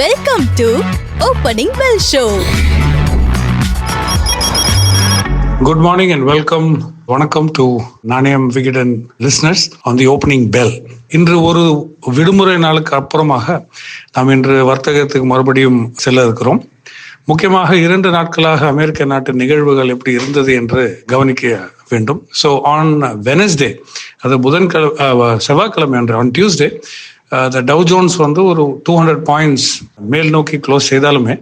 Welcome to opening bell show good morning and welcome வணக்கம் to Nanayam Vikatan listeners on the opening bell இன்று ஒரு விடுமுறை நாளுக்கு அப்புறமாக நாம் இன்று வர்த்தகத்துக்கு மறுபடியும் செல்ல இருக்கிறோம். முக்கியமாக இரண்டு நாட்களாக அமெரிக்க நாட்டு நிகழ்வுகள் எப்படி இருந்தது என்று கவனிக்க வேண்டும். ஸோ ஆன் வெனஸ்டே அது புதன்கிழமை செவ்வாய்க்கிழமை அன்று on Tuesday the Dow Jones வந்து ஒரு டூ ஹண்ட்ரட் பாயிண்ட்ஸ் மேல் நோக்கி க்ளோஸ் செய்தாலுமே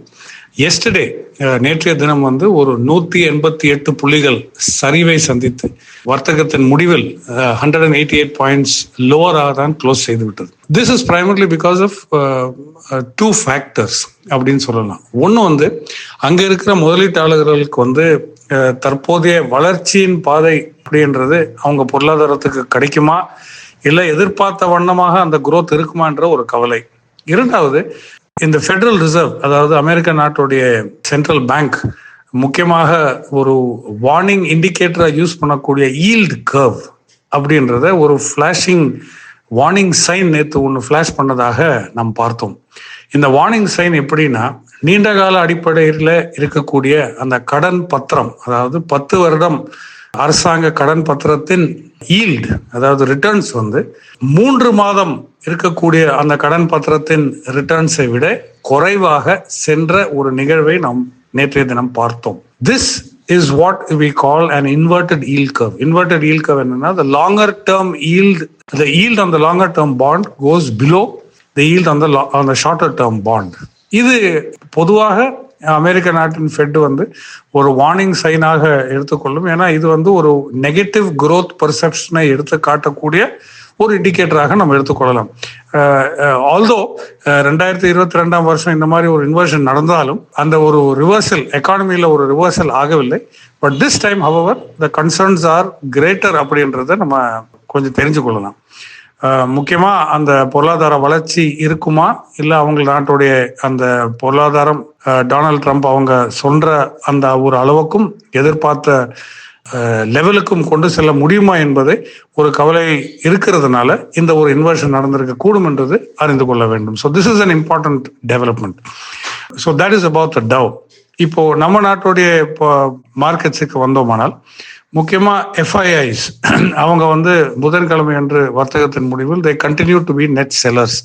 எஸ்டர்டே uh, நேற்றைய தினம் வந்து ஒரு நூற்றி எண்பத்தி எட்டு புள்ளிகள் சரிவை சந்தித்து வர்த்தகத்தின் முடிவில் hundred and eighty eight points லோவராக தான் க்ளோஸ் செய்து விட்டது. This is primarily because of two factors அப்படின்னு சொல்லலாம். ஒன்று வந்து அங்கே இருக்கிற முதலீட்டாளர்களுக்கு வந்து uh, தற்போதைய வளர்ச்சியின் பாதை அப்படின்றது அவங்க பொருளாதாரத்துக்கு கிடைக்குமா? இல்லை எதிர்பார்த்த வண்ணமாக அந்த குரோத் இருக்குமான்ற ஒரு கவலை. இரண்டாவது இந்த ஃபெடரல் ரிசர்வ் அதாவது அமெரிக்க நாட்டுடைய சென்ட்ரல் பேங்க் முக்கியமாக ஒரு வார்னிங் இண்டிகேட்டரா யூஸ் பண்ணக்கூடிய ஈல்டு கர்வ் அப்படின்றத ஒரு ஃபிளாஷிங் வார்னிங் சைன் நேற்று ஒன்று ஃபிளாஷ் பண்ணதாக நாம் பார்த்தோம். இந்த வார்னிங் சைன் எப்படின்னா நீண்ட கால அடிப்படையில் இருக்கக்கூடிய அந்த கடன் பத்திரம் அதாவது பத்து வருடம் அரசாங்க கடன் பத்திரத்தின் ஈல்டு அதாவது ரிட்டர்ன்ஸ் வந்து மூன்று மாதம் இருக்கக்கூடிய அந்த கடன் பத்திரத்தின் ரிட்டர்ன்ஸை விட குறைவாக சென்ற ஒரு நிகழ்வை நாம் நேற்றைய தினம் பார்த்தோம் this is what we call and inverted yield curve inverted yield curve என்னன்னா the longer term yield the yield அந்த the longer term bond goes below the yield on the shorter term bond இது பொதுவாக அமெரிக்க நாட்டின் fed வந்து ஒரு warning சைனாக எடுத்துக்கொள்ளும். ஏன்னா இது வந்து ஒரு நெகட்டிவ் குரோத் பர்செப்ஷனை எடுத்து காட்டக்கூடிய ஒரு இண்டிகேட்டராக நம்ம எடுத்துக்கொள்ளலாம். ஆல்தோ ரெண்டாயிரத்தி இருபத்தி ரெண்டாம் வருஷம் இந்த மாதிரி ஒரு இன்வர்ஷன் நடந்தாலும் அந்த ஒரு ரிவர்சல் எக்கானமியில் ஒரு ரிவர்சல் ஆகவில்லை. But this time however the concerns are greater அப்படின்றத நம்ம கொஞ்சம் தெரிஞ்சு கொள்ளலாம் முக்கியமாக முக்கியமா அந்த பொருளாதார வளர்ச்சி இருக்குமா? இல்ல அவங்க நாட்டுடைய அந்த பொருளாதாரம் டொனால்ட் ட்ரம்ப் அவங்க சொல்ற அந்த ஒரு அளவுக்கும் எதிர்பார்த்த லெவலுக்கும் கொண்டு செல்ல முடியுமா என்பதை ஒரு கவலை இருக்கிறதுனால இந்த ஒரு இன்வர்ஷன் நடந்திருக்க கூடும் என்றது அறிந்து கொள்ள வேண்டும். So this is an important development so that is about the Dow இப்போ நம்ம நாட்டுடைய இப்போ மார்க்கெட்ஸுக்கு வந்தோமானால் முக்கியமாக எஃப்ஐஐஸ் அவங்க வந்து புதன்கிழமை அன்று வர்த்தகத்தின் முடிவில் they continue to be net sellers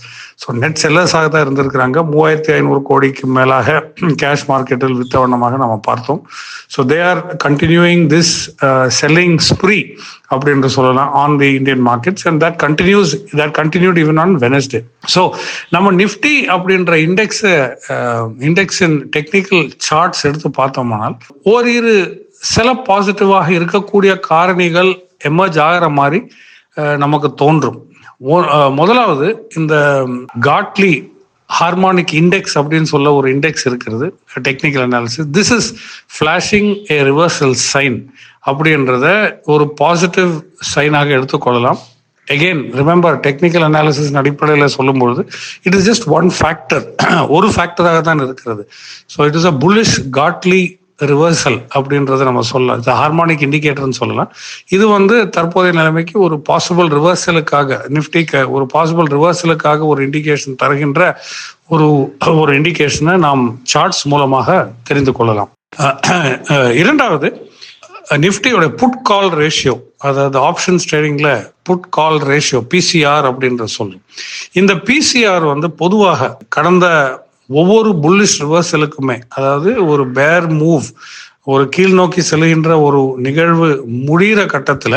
so net செல்லர்ஸாக தான் இருந்திருக்கிறாங்க. மூவாயிரத்தி ஐநூறு கோடிக்கு மேலாக கேஷ் மார்க்கெட்டில் வித்த வண்ணமாக நம்ம பார்த்தோம். So they are continuing this selling spree அப்படின்னு சொல்லலாம் on the Indian markets and that continues that continued even on Wednesday so நம்ம நிஃப்டி அப்படின்ற இண்டெக்ஸ் இண்டெக்ஸின் டெக்னிக்கல் சார்ட்ஸ் எடுத்து பார்த்தோம்னால் ஓரிரு சில பாசிட்டிவாக இருக்கக்கூடிய காரணிகள் எமர்ஜ் ஆகிற மாதிரி நமக்கு தோன்றும். முதலாவது இந்த காட்லி ஹார்மானிக் இண்டெக்ஸ் அப்படின்னு சொல்ல ஒரு இண்டெக்ஸ் இருக்கிறது technical analysis this is flashing a reversal sign அப்படின்றத ஒரு பாசிட்டிவ் சைனாக எடுத்துக்கொள்ளலாம் எகெயின் ரிமெம்பர் டெக்னிக்கல் அனாலிசிஸ் அடிப்படையில் சொல்லும்பொழுது it is just one factor ஒரு ஃபேக்டராக தான் இருக்கிறது. So it is a bullish Gartley reversal அப்படின்றத நம்ம சொல்லலாம். இது ஹார்மோனிக் இண்டிகேட்டர்னு சொல்லலாம். இது வந்து தற்போதைய நிலைமைக்கு ஒரு பாசிபிள் ரிவர்சலுக்காக நிஃப்டிக்கு ஒரு பாசிபிள் ரிவர்சலுக்காக ஒரு இண்டிகேஷன் தருகின்ற ஒரு ஒரு இண்டிகேஷனை நாம் சார்ட்ஸ் மூலமாக தெரிந்து கொள்ளலாம். இரண்டாவது நிஃப்டியோட புட் கால் ரேஷியோ அதாவது ஆப்ஷன்ஸ் ட்ரேடிங்ல புட் கால் ரேஷியோ பிசிஆர் அப்படின்ற சொல்லும் இந்த பிசிஆர் வந்து பொதுவாக கடந்த ஒவ்வொரு புல்லிஷ் ரிவர்சலுக்குமே அதாவது ஒரு பேர் மூவ் ஒரு கீழ் நோக்கி செல்கின்ற ஒரு நிகழ்வு முடிகிற கட்டத்தில்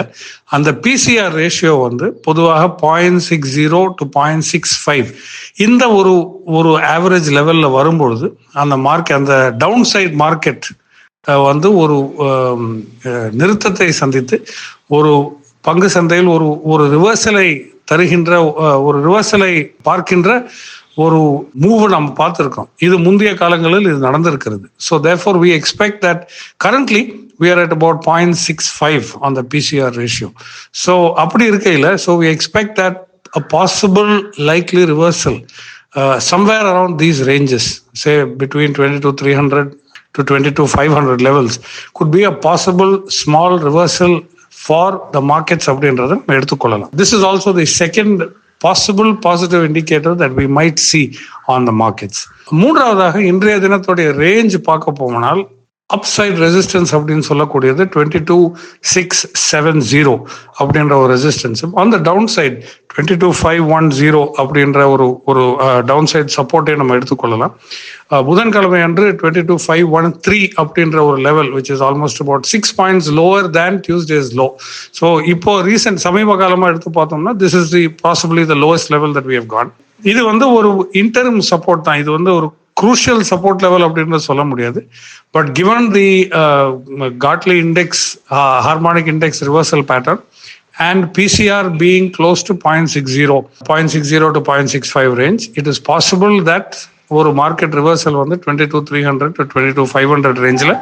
அந்த பிசிஆர் ரேஷியோ வந்து பொதுவாக point six zero to point six five இந்த ஒரு ஒரு ஆவரேஜ் லெவலில் வரும்பொழுது அந்த மார்க்கெட் அந்த டவுன் சைட் மார்க்கெட் வந்து ஒரு நிறுத்தத்தை சந்தித்து ஒரு பங்கு சந்தையில் ஒரு ஒரு ரிவர்சலை தருகின்ற ஒரு ரிவர்சலை பார்க்கின்ற ஒரு மூவ் நம்ம பார்த்துருக்கோம் இது முந்தைய காலங்களில் இது நடந்திருக்கிறது so therefore we expect that currently we are at about point six five on the PCR ratio so அப்படி இருக்கையில் so we expect that a possible likely reversal somewhere around these ranges say between twenty two three hundred to to 22 500 levels could be a possible small reversal for the markets அப்படின்றத எடுத்துக்கொள்ளலாம் this is also the second possible positive indicator that we might see on the markets மூன்றாவதாக இன்றைய தினத்துடைய range பார்க்க போனால் upside resistance அப்படின்னு சொல்லக்கூடியது twenty two six seven zero அப்படின்ற ஒரு ரெசிஸ்டன்ஸும் அந்த downside twenty two five one zero அப்படின்ற ஒரு ஒரு டவுன் சைட் சப்போர்ட்டே நம்ம எடுத்துக்கொள்ளலாம். Uh, புதன்கிழமை அன்று twenty two five one three அப்படின்ற ஒரு level which is almost about six points lower than Tuesday's low so இப்போ ரீசெண்ட் சமீப காலமாக எடுத்து பார்த்தோம்னா this is the possibly the lowest level that we have gone இது வந்து ஒரு இன்டர்ம் சப்போர்ட் தான். இது வந்து ஒரு குரூஷியல் சப்போர்ட் லெவல் அப்படின்றது சொல்ல முடியாது. But given the Gartley index harmonic index reversal pattern and PCR being close to 0.60, 0.60 to 0.65 range, it is possible that ஒரு மார்க்கெட் ரிவர்சல் வந்து twenty two three hundred to twenty two five hundred ரேஞ்சில்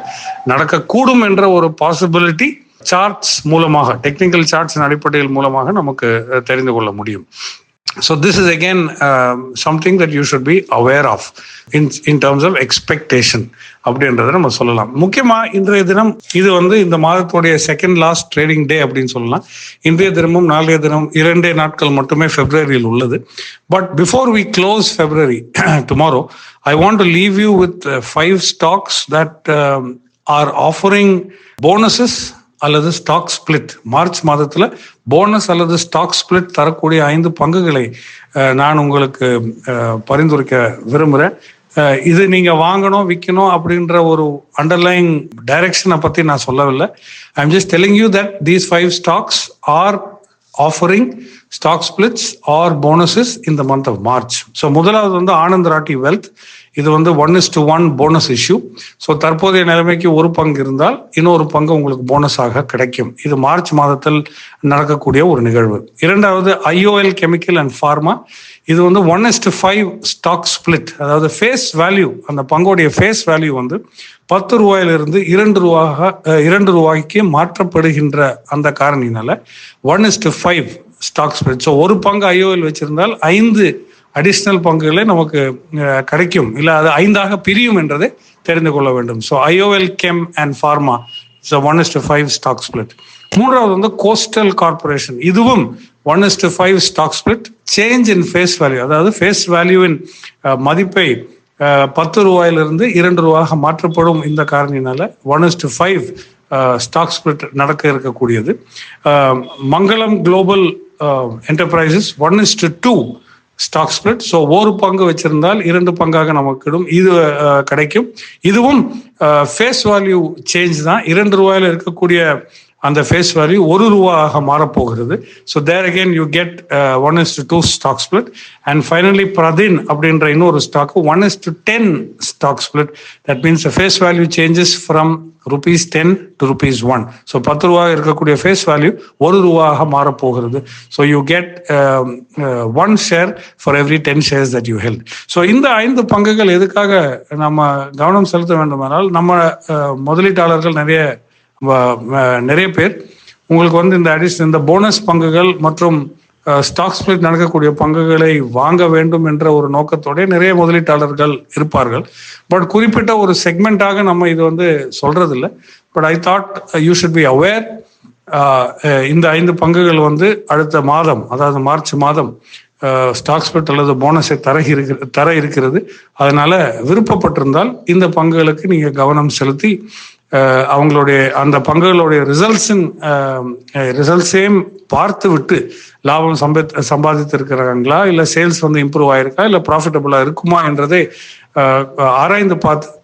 நடக்கக்கூடும் என்ற ஒரு possibility charts மூலமாக technical சார்ட்ஸின் அடிப்படையில் மூலமாக நமக்கு தெரிந்து கொள்ள முடியும். So this is again um, something that you should be aware of in in terms of expectation அப்படின்றத நம்ம சொல்லலாம். முக்கியமா இன்றைய தினம் இது வந்து இந்த மாதத்துடைய செகண்ட் லாஸ்ட் ட்ரேடிங் டே அப்படின்னு சொல்லலாம். இன்றைய தினமும் நாளைய தினம் இரண்டே நாட்கள் மட்டுமே பிப்ரவரியில் உள்ளது. But before we close February tomorrow I want to leave you with five stocks that are offering bonuses அல்லது ஸ்டாக் ஸ்பிளிட் மார்ச் மாதத்துல போனஸ் அல்லது ஸ்டாக் ஸ்பிளிட் தரக்கூடிய ஐந்து பங்குகளை நான் உங்களுக்கு பரிந்துரைக்க விரும்புகிறேன் இது நீங்கள் வாங்கணும் விற்கணும் அப்படின்ற ஒரு அண்டர்லைங் டைரக்ஷனை பற்றி நான் சொல்லவில்லை. I am just telling you that these five stocks are offering stock splits or bonuses இந்த மந்த் ஆஃப் மார்ச் ஸோ முதலாவது வந்து ஆனந்த் ராட்டி வெல்த் இது வந்து one is to one bonus issue so தற்போதைய நிலைமைக்கு ஒரு பங்கு இருந்தால் இன்னொரு பங்கு உங்களுக்கு போனஸாக கிடைக்கும். இது மார்ச் மாதத்தில் நடக்கக்கூடிய ஒரு நிகழ்வு. இரண்டாவது ஐஓஎல் கெமிக்கல் அண்ட் ஃபார்மா இது வந்து one is to five stock split அதாவது ஃபேஸ் வேல்யூ அந்த பங்கோடைய ஃபேஸ் வேல்யூ வந்து பத்து ரூபாயிலிருந்து இரண்டு ரூபாக இரண்டு ரூபாய்க்கு மாற்றப்படுகின்ற அந்த காரணினால one is to five stock spread so ஒரு பங்கு ஐஓஎல் வச்சிருந்தால் ஐந்து அடிஷ்னல் பங்குகளை நமக்கு கிடைக்கும் இல்லை அது ஐந்தாக பிரியும் என்றதை தெரிந்து கொள்ள வேண்டும். So IOL Chem and Pharma so one is to five stock split மூன்றாவது வந்து கோஸ்டல் கார்பரேஷன் இதுவும் one is to five stock split change in face value அதாவது ஃபேஸ் வேல்யூவின் மதிப்பை பத்து ரூபாயிலிருந்து இரண்டு ரூபாக மாற்றப்படும் இந்த காரணினால one is to five stock split நடக்க இருக்கக்கூடியது. Mangalam Global Enterprises one is to two stock split so ஒரு பங்கு வச்சிருந்தால் இரண்டு பங்காக நமக்கு இது uh, கிடைக்கும். இதுவும் ஃபேஸ் வேல்யூ சேஞ்ச் தான். இரண்டு ரூபாயில் இருக்கக்கூடிய அந்த ஃபேஸ் வேல்யூ ஒரு ரூபாக மாறப்போகிறது. So there again you get one is to two stock split and finally பிரதின் அப்படின்ற இன்னொரு stock one is to ten stock split that means face value changes from rupees ten to rupees one so பத்து ரூபா இருக்கக்கூடிய face value ஒரு ரூபாக மாறப்போகிறது. So you get one share for every ten shares that you held so இந்த ஐந்து பங்குகள் எதுக்காக நம்ம கவனம் செலுத்த வேண்டுமானால் நம்ம முதலீட்டாளர்கள் நிறைய நிறைய பேர். உங்களுக்கு வந்து இந்த அடிஷன் இந்த போனஸ் பங்குகள் மற்றும் ஸ்டாக் ஸ்பிளிட் நடக்கக்கூடிய பங்குகளை வாங்க வேண்டும் என்ற ஒரு நோக்கத்தோட நிறைய முதலீட்டாளர்கள் இருப்பார்கள். பட் குறிப்பிட்ட ஒரு செக்மெண்ட்டாக நம்ம இது வந்து சொல்றது இல்லை but I thought you should be aware இந்த ஐந்து பங்குகள் வந்து அடுத்த மாதம் அதாவது மார்ச் மாதம் ஸ்டாக் ஸ்பிளிட் அல்லது போனஸை தர இருக்கிற தர இருக்கிறது. அதனால விருப்பப்பட்டிருந்தால் இந்த பங்குகளுக்கு நீங்கள் கவனம் செலுத்தி அவங்களுடைய அந்த பங்குகளுடைய ரிசல்ட்ஸின் ரிசல்ட்ஸையும் பார்த்து விட்டு லாபம் சம்பத் சம்பாதித்திருக்கிறாங்களா? இல்லை சேல்ஸ் வந்து இம்ப்ரூவ் ஆயிருக்கா? இல்லை ப்ராஃபிட்டபுளாக இருக்குமா என்றதை ஆராய்ந்து பார்த்து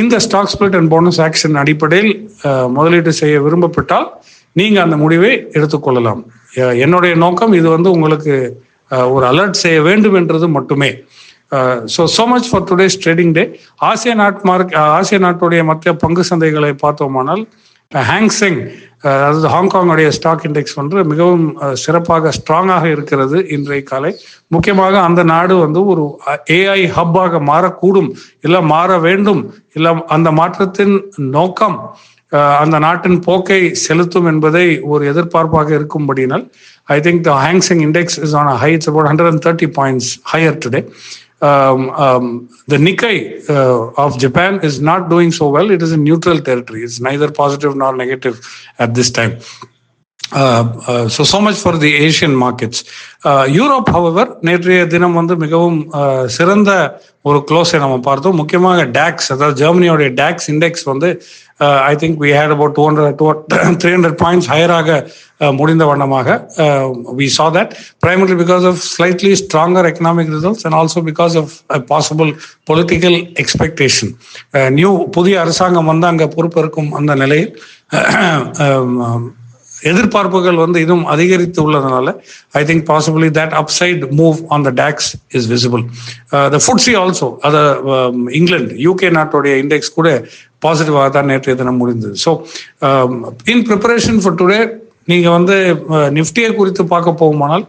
இந்த stock split and bonus action அடிப்படையில் முதலீடு செய்ய விரும்பப்பட்டால் நீங்கள் அந்த முடிவை எடுத்துக்கொள்ளலாம். என்னுடைய நோக்கம் இது வந்து உங்களுக்கு ஒரு அலர்ட் செய்ய வேண்டும் என்றது மட்டுமே. So so much for today's trading day ஆசிய நாட் மார்க் ஆசிய நாட்டுடைய மற்ற பங்கு சந்தைகளை பார்த்தோமானால் ஹேங்ஸெங் அதாவது ஹாங்காங்குடைய ஸ்டாக் இண்டெக்ஸ் வந்து மிகவும் சிறப்பாக ஸ்ட்ராங்காக இருக்கிறது இன்றைய காலை. முக்கியமாக அந்த நாடு வந்து ஒரு ஏஐ ஹப்பாக மாறக்கூடும் இல்லை மாற வேண்டும் இல்லை அந்த மாற்றத்தின் நோக்கம் அந்த நாட்டின் போக்கை செலுத்தும் என்பதை ஒரு எதிர்பார்ப்பாக இருக்கும்படியினால் I think the Hang Seng index is on high it's about hundred and thirty points higher today um, um, the Nikkei uh, of Japan is not doing so well. It is in neutral territory. It's neither positive nor negative at this time. Uh, uh, so so much for the Asian markets. Uh, Europe, however, நேற்றைய தினம் வந்து மிகவும் சிறந்த ஒரு க்ளோஸை நம்ம பார்த்தோம் முக்கியமாக tax அதாவது ஜெர்மனியோடைய டேக்ஸ் இண்டெக்ஸ் வந்து I think we had about two hundred two three hundred points ஹையராக முடிந்த வண்ணமாக we saw that primary because of slightly stronger economic results and also because of possible political expectation new புதிய அரசாங்கம் வந்து அங்கே பொறுப்பேற்கும் அந்த நிலையில் எதிர்பார்ப்புகள் வந்து இதுவும் அதிகரித்து உள்ளதுனால I think possibly that upside move on the DAX is visible the FTSE also அத இங்கிலாந்து யூகே நாட்டுடைய இண்டெக்ஸ் கூட பாசிட்டிவாக தான் நேற்றைய தினம் முடிந்தது. So in preparation for today நீங்கள் வந்து uh, நிஃப்டியை குறித்து பார்க்க போகுமானால்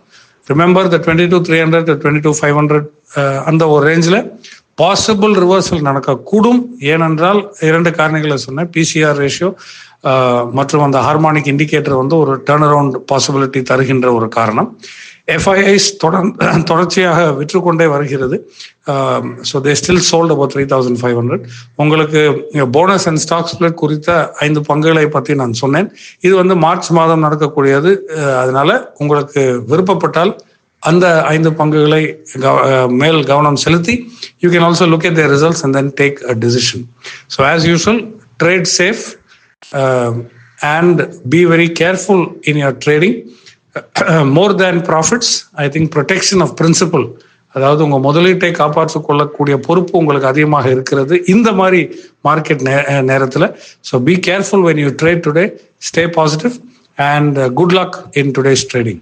remember the twenty two three hundred twenty two five hundred அந்த ஒரு ரேஞ்சில் பாசிபிள் ரிவர்சல் நடக்கக்கூடும். ஏனென்றால் இரண்டு காரணிகளை சொன்னேன். பிசிஆர் ரேஷியோ மற்றும் அந்த ஹார்மானிக் இண்டிகேட்டர் வந்து ஒரு டேர்ன் அரவுண்ட் பாசிபிலிட்டி தருகின்ற ஒரு காரணம். எஃப்ஐஐஸ் தொடர் தொடர்ச்சியாக விற்றுக்கொண்டே வருகிறது. So they still sold about three thousand five hundred உங்களுக்கு போனஸ் அண்ட் ஸ்டாக் ஸ்பிளிட் குறித்த ஐந்து பங்குகளை பற்றி நான் சொன்னேன். இது வந்து மார்ச் மாதம் நடக்கக்கூடியது. அதனால உங்களுக்கு விருப்பப்பட்டால் அந்த ஐந்து பங்குகளை கவ- மேல் கவனம் செலுத்தி you can also look at the results and then take a decision so as usual trade safe and be very careful in your trading more than profits I think protection of principal அதாவது உங்க முதலீட்டை காப்பாற்றிக் கொள்ளக்கூடிய பொறுப்பு உங்களுக்கு அதிகமாக இருக்கிறது இந்த மாதிரி மார்க்கெட் நேரத்தில். So be careful when you trade today stay positive and good luck in today's trading